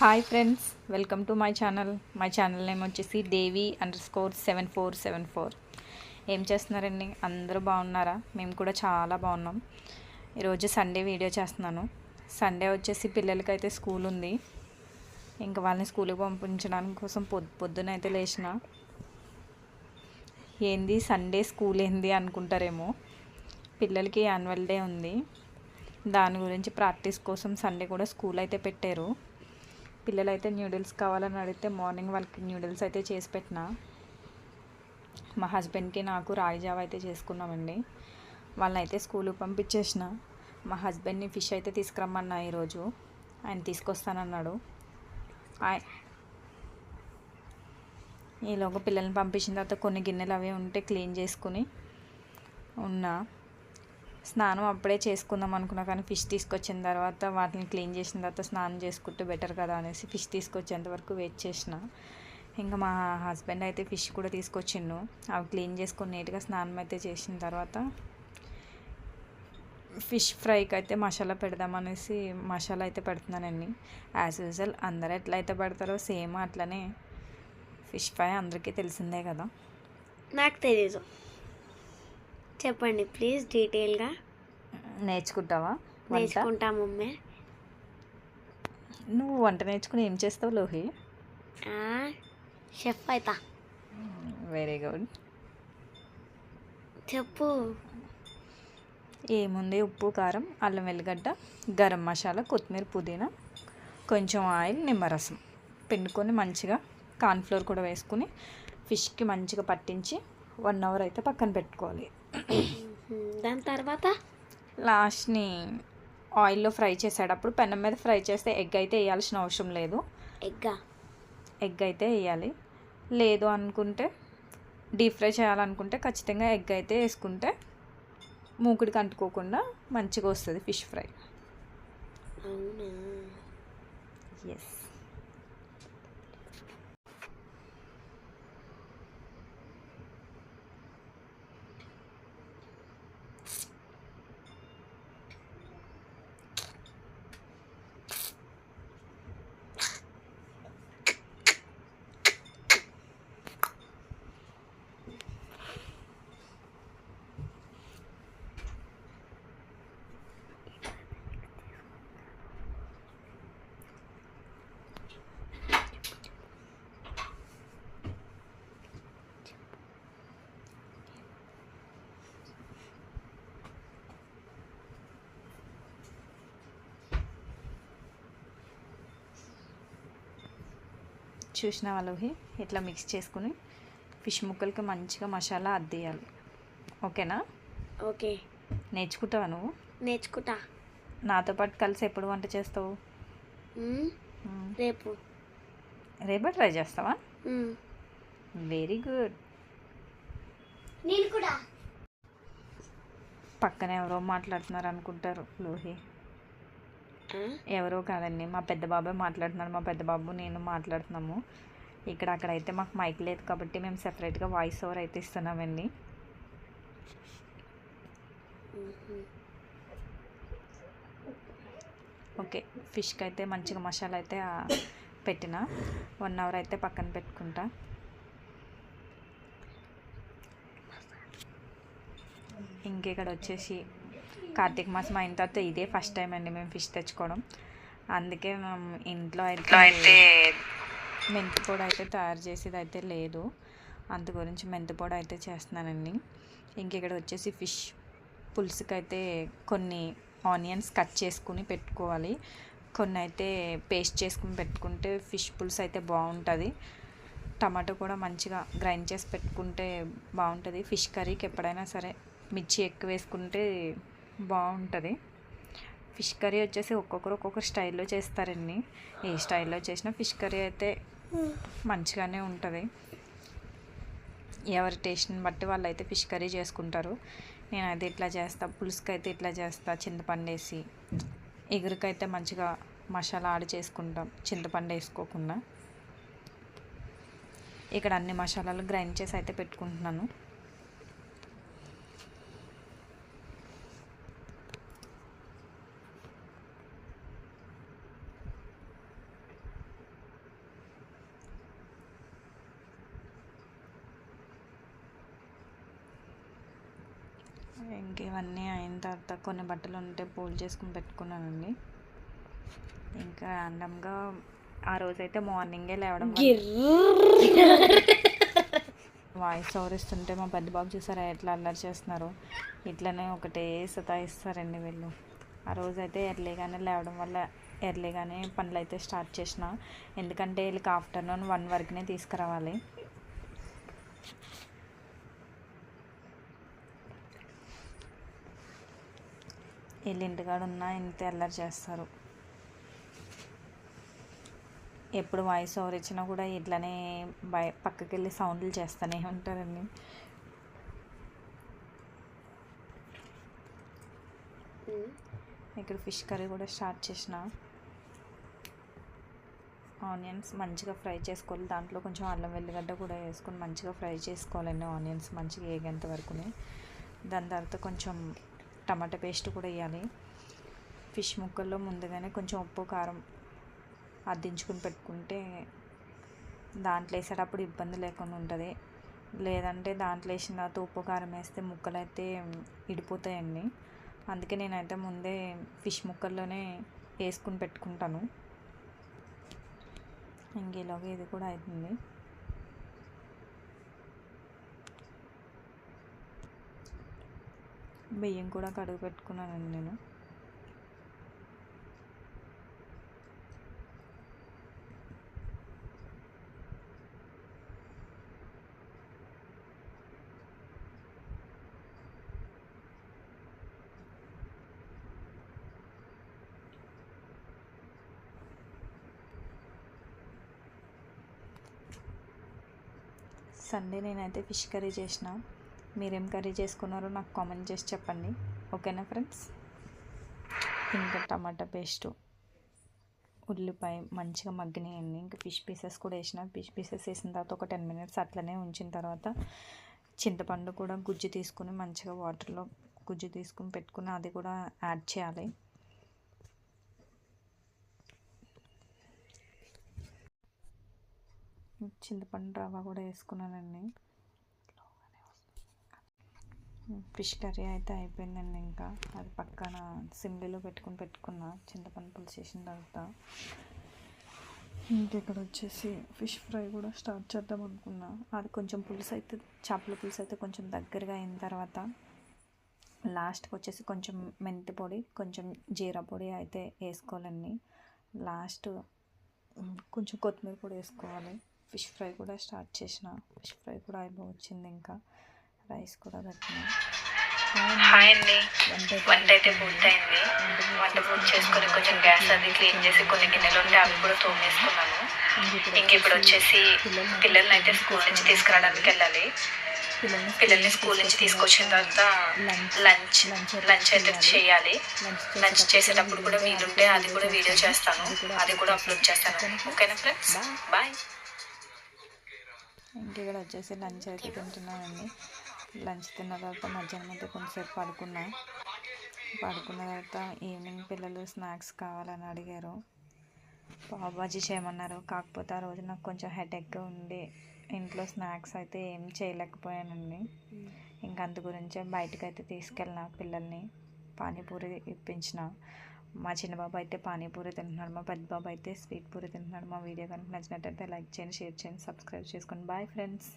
Hi friends welcome to my channel my channel name వచ్చేసి Devi underscore seven four seven four ఏం చేస్తున్నారండి? అందరూ బాగున్నారా? మేము కూడా చాలా బాగున్నాం. ఈరోజు సండే వీడియో చేస్తున్నాను. సండే వచ్చేసి పిల్లలకైతే స్కూల్ ఉంది. ఇంకా వాళ్ళని స్కూల్కి పంపించడానికి కోసం పొద్దు పొద్దున అయితే లేచిన. ఏంది? సండే స్కూల్ ఏంది అనుకుంటారేమో. పిల్లలకి యాన్యువల్ డే ఉంది. దాని గురించి ప్రాక్టీస్ కోసం సండే కూడా స్కూల్ అయితే పెట్టారు. పిల్లలు అయితే న్యూడిల్స్ కావాలని అడిగితే మార్నింగ్ వాళ్ళకి న్యూడిల్స్ అయితే చేసి పెట్టిన. మా హస్బెండ్కి నాకు రాయిజావ అయితే చేసుకున్నామండి. వాళ్ళని అయితే స్కూల్కి పంపించేసిన. మా హస్బెండ్ని ఫిష్ అయితే తీసుకురమ్మన్నా ఈరోజు. ఆయన తీసుకొస్తానన్నాడు. ఆయ- ఈలోగా పిల్లల్ని పంపించిన తర్వాత కొన్ని గిన్నెలు అవి ఉంటే క్లీన్ చేసుకుని ఉన్నా. స్నానం అప్పుడే చేసుకుందాం అనుకున్నా కానీ ఫిష్ తీసుకొచ్చిన తర్వాత వాటిని క్లీన్ చేసిన తర్వాత స్నానం చేసుకుంటే బెటర్ కదా అనేసి ఫిష్ తీసుకొచ్చేంత వరకు వెయిట్ చేసిన. ఇంకా మా హస్బెండ్ అయితే ఫిష్ కూడా తీసుకొచ్చిండు. అవి క్లీన్ చేసుకొని నీట్గా స్నానం అయితే చేసిన తర్వాత ఫిష్ ఫ్రైకి అయితే మసాలా పెడదామనేసి మసాలా అయితే పెడుతున్నానండి. యాజ్ యూజువల్ అందరు ఎట్లయితే పెడతారో సేమ్ అట్లనే ఫిష్ ఫ్రై అందరికీ తెలిసిందే కదా. నాకు తెలీదు. చెప్పండి ప్లీజ్ డీటెయిల్గా నేర్చుకుంటావా? నేర్చుకుంటా మమ్మీ. నువ్వు వంట నేర్చుకుని ఏం చేస్తావు లోహి? షెఫ్ అవుతా వెరీ గుడ్ చెప్పు. ఏముంది? ఉప్పు కారం అల్లం వెల్లిగడ్డ గరం మసాలా కొత్తిమీర పుదీనా కొంచెం ఆయిల్ నిమ్మరసం. పిండుకొని మంచిగా కార్న్ఫ్లోర్ కూడా వేసుకుని ఫిష్కి మంచిగా పట్టించి వన్ అవర్ అయితే పక్కన పెట్టుకోవాలి. దాని తర్వాత? లాస్ట్ని ఆయిల్లో ఫ్రై చేసేటప్పుడు పెనం మీద ఫ్రై చేస్తే ఎగ్ అయితే వేయాల్సిన అవసరం లేదు. ఎగ్గా? ఎగ్ అయితే వేయాలి. లేదు అనుకుంటే డీప్ ఫ్రై చేయాలనుకుంటే ఖచ్చితంగా ఎగ్ అయితే వేసుకుంటే మూకుడికి అంటుకోకుండా మంచిగా వస్తుంది ఫిష్ ఫ్రై. అవునా? ఎస్ చూసిన వాళ్ళకి ఇట్లా మిక్స్ చేసుకుని ఫిష్ ముక్కలకి మంచిగా మసాలా అద్దేయాలి ఓకేనా? ఓకే. నేర్చుకుంటావా నువ్వు? నేర్చుకుంటా. నాతో పాటు కలిసి ఎప్పుడు వంట చేస్తావు. రేపు. రేపే ట్రై చేస్తావా. వెరీ గుడ్ నేను కూడా. పక్కన ఎవరో మాట్లాడుతున్నారు అనుకుంటారు లోహి? ఎవరో కాదండి మా పెద్ద బాబాయ్ మాట్లాడుతున్నారు మా పెద్ద బాబు నేను మాట్లాడుతున్నాము. ఇక్కడ అక్కడ అయితే మాకు మైక్ లేదు కాబట్టి మేము సెపరేట్గా వాయిస్ ఓవర్ అయితే ఇస్తున్నామండి. మ్మ్. ఓకే ఫిష్కి అయితే మంచిగా మసాలా అయితే పెట్టిన. వన్ అవర్ అయితే పక్కన పెట్టుకుంటా. ఇంకెక్కడ వచ్చేసి కార్తీక మాసం అయిన తర్వాత ఇదే ఫస్ట్ టైం అండి మేము ఫిష్ తెచ్చుకోవడం. అందుకే మేము ఇంట్లో అయితే మెంతి పొడి అయితే తయారు చేసేది అయితే లేదు. అందు గురించి మెంతి పొడి అయితే చేస్తున్నానండి. ఇంకెక్కడ వచ్చేసి ఫిష్ పులుసుకి అయితే కొన్ని ఆనియన్స్ కట్ చేసుకుని పెట్టుకోవాలి. కొన్ని అయితే పేస్ట్ చేసుకుని పెట్టుకుంటే ఫిష్ పులుసు అయితే బాగుంటుంది. టమాటో కూడా మంచిగా గ్రైండ్ చేసి పెట్టుకుంటే బాగుంటుంది. ఫిష్ కర్రీకి ఎప్పుడైనా సరే మిర్చి ఎక్కువ వేసుకుంటే బాగుంటుంది. ఫిష్ కర్రీ వచ్చేసి ఒక్కొక్కరు ఒక్కొక్కరు స్టైల్లో చేస్తారండి. ఏ స్టైల్లో చేసినా ఫిష్ కర్రీ అయితే మంచిగానే ఉంటుంది. ఎవరి టేస్ట్ని బట్టి వాళ్ళు అయితే ఫిష్ కర్రీ చేసుకుంటారు. నేనైతే ఇట్లా చేస్తా పులుసుకి అయితే ఇట్లా చేస్తా చింతపండు వేసి ఎగురికైతే మంచిగా మసాలా ఆడి చేసుకుంటాం చింతపండు వేసుకోకుండా. ఇక్కడ అన్ని మసాలాలు గ్రైండ్ చేసి అయితే పెట్టుకుంటున్నాను. ఇంక ఇవన్నీ అయిన తర్వాత కొన్ని బట్టలు ఉంటే పూలు చేసుకుని పెట్టుకున్నానండి. ఇంకా ర్యాండమ్గా ఆ రోజైతే మార్నింగే లేవడం వాయిస్ ఓవర్ ఇస్తుంటే మా పెద్ద బాబు చూసారా ఎట్లా అల్లరి చేస్తున్నారు? ఇట్లనే ఒకటే సతాయిస్తారండి వీళ్ళు. ఆ రోజైతే ఎర్లీగానే లేవడం వల్ల ఎర్లీగానే పనులు అయితే స్టార్ట్ చేసిన. ఎందుకంటే వీళ్ళకి ఆఫ్టర్నూన్ వన్ వరకునే తీసుకురావాలి. వీళ్ళు ఇంటికాడ ఉన్నా ఇంత అల్లరి చేస్తారు. ఎప్పుడు వాయిస్ ఓవర్ ఇచ్చినా కూడా ఇట్లానే బయ పక్కకి వెళ్ళి సౌండ్లు చేస్తూనే ఉంటారండి. ఇక్కడ ఫిష్ కర్రీ కూడా స్టార్ట్ చేసిన. ఆనియన్స్ మంచిగా ఫ్రై చేసుకోవాలి. దాంట్లో కొంచెం అల్లం వెల్లిగడ్డ కూడా వేసుకొని మంచిగా ఫ్రై చేసుకోవాలండి ఆనియన్స్ మంచిగా వేగేంత వరకుని. దాని తర్వాత కొంచెం టమాటా పేస్ట్ కూడా వేయాలి. ఫిష్ ముక్కల్లో ముందుగానే కొంచెం ఉప్పు కారం అద్దించుకుని పెట్టుకుంటే దాంట్లో వేసేటప్పుడు ఇబ్బంది లేకుండా ఉంటుంది. లేదంటే దాంట్లో వేసిన తర్వాత ఉప్పు కారం వేస్తే ముక్కలు అయితే ఇడిపోతాయండి. అందుకే నేనైతే ముందే ఫిష్ ముక్కల్లోనే వేసుకుని పెట్టుకుంటాను. ఇంకేలాగా ఇది కూడా అవుతుంది బియ్యం కూడా కడుగు పెట్టుకున్నానండి నేను. సండే నేనైతే ఫిష్ కర్రీ చేసిన. మీరేం కర్రీ చేసుకున్నారో నాకు కామెంట్ చేసి చెప్పండి. ఓకేనా ఫ్రెండ్స్? ఇంకా టమాటా పేస్ట్ ఉల్లిపాయ మంచిగా మగ్గినాయండి. ఇంకా ఫిష్ పీసెస్ కూడా వేసిన. ఫిష్ పీసెస్ వేసిన తర్వాత ఒక టెన్ మినిట్స్ అట్లనే ఉంచిన తర్వాత చింతపండు కూడా గుజ్జు తీసుకుని మంచిగా వాటర్లో గుజ్జు తీసుకుని పెట్టుకుని అది కూడా యాడ్ చేయాలి. చింతపండు రవ్వ కూడా వేసుకున్నానండి. ఫిష్ కర్రీ అయితే అయిపోయిందండి ఇంకా. అది పక్కన సిమ్లీలో పెట్టుకుని పెట్టుకున్న. చింతపండు పులుసు వేసిన తర్వాత. ఇంకా ఇక్కడ వచ్చేసి ఫిష్ ఫ్రై కూడా స్టార్ట్ చేద్దాం అనుకున్నా. అది కొంచెం పులుసు అయితే చేపల పులుసు అయితే కొంచెం దగ్గరగా అయిన తర్వాత లాస్ట్కి వచ్చేసి కొంచెం మెంతి పొడి కొంచెం జీరా పొడి అయితే వేసుకోవాలండి. లాస్ట్ కొంచెం కొత్తిమీర పొడి వేసుకోవాలి. ఫిష్ ఫ్రై కూడా స్టార్ట్ చేసిన. ఫిష్ ఫ్రై కూడా అయిపోవచ్చింది ఇంకా. రైస్ కూడా పెట్టిన హాయ్ అండి. వంట అయితే పూర్తయింది. వంట పూర్తి చేసుకొని కొంచెం గ్యాస్ అది క్లీన్ చేసి కొన్ని గిన్నెలు ఉంటే అవి కూడా తోమేసుకున్నాను. ఇంక ఇప్పుడు వచ్చేసి పిల్లల్ని అయితే స్కూల్ నుంచి తీసుకురావడానికి వెళ్ళాలి. పిల్లల్ని స్కూల్ నుంచి తీసుకొచ్చిన తర్వాత లంచ్ లంచ్ అయితే చేయాలి. లంచ్ చేసేటప్పుడు కూడా వీలుంటే అది కూడా వీడియో చేస్తాను. అది కూడా అప్లోడ్ చేస్తాను. ఓకేనా ఫ్రెండ్స్? బాయ్. ఇంక ఇక్కడ వచ్చేసి లంచ్ అయితే తింటున్నానండి. లంచ్ తిన్న తర్వాత మధ్యాహ్నం అయితే కొంతసేపు పడుకున్నా. పడుకున్న తర్వాత ఈవినింగ్ పిల్లలు స్నాక్స్ కావాలని అడిగారు. పావుబాజీ చేయమన్నారు. కాకపోతే ఆ రోజు నాకు కొంచెం హెడేక్గా ఉండి ఇంట్లో స్నాక్స్ అయితే ఏం చేయలేకపోయానండి. ఇంకా అందు గురించే బయటకు అయితే తీసుకెళ్ళిన పిల్లల్ని పానీపూరి ఇప్పించిన. మా చిన్న బాబు అయితే పానీపూరి తింటున్నాడు. మా పెద్ద బాబు అయితే స్వీట్ పూరి తింటున్నాడు. మా వీడియో కనుక నచ్చినట్టయితే లైక్ చేయండి షేర్ చేయండి సబ్స్క్రైబ్ చేసుకోండి. Bye friends.